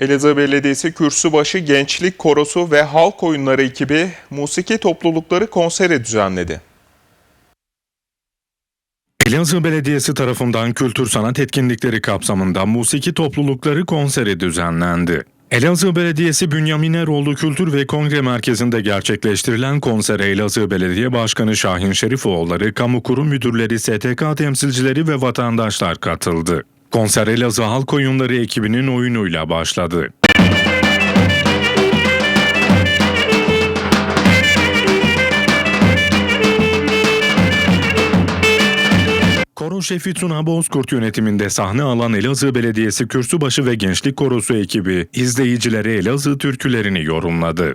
Elazığ Belediyesi Kürsübaşı Gençlik Korosu ve Halk Oyunları ekibi musiki toplulukları konseri düzenledi. Elazığ Belediyesi tarafından kültür sanat etkinlikleri kapsamında musiki toplulukları konseri düzenlendi. Elazığ Belediyesi Bünyamin Eroğlu Kültür ve Kongre Merkezi'nde gerçekleştirilen konsere Elazığ Belediye Başkanı Şahin Şerifoğulları, kamu kurum müdürleri, STK temsilcileri ve vatandaşlar katıldı. Konser Elazığ Halk Oyunları ekibinin oyunuyla başladı. Koro şefi Tuna Bozkurt yönetiminde sahne alan Elazığ Belediyesi Kürsübaşı ve Gençlik Korosu ekibi izleyicilere Elazığ türkülerini yorumladı.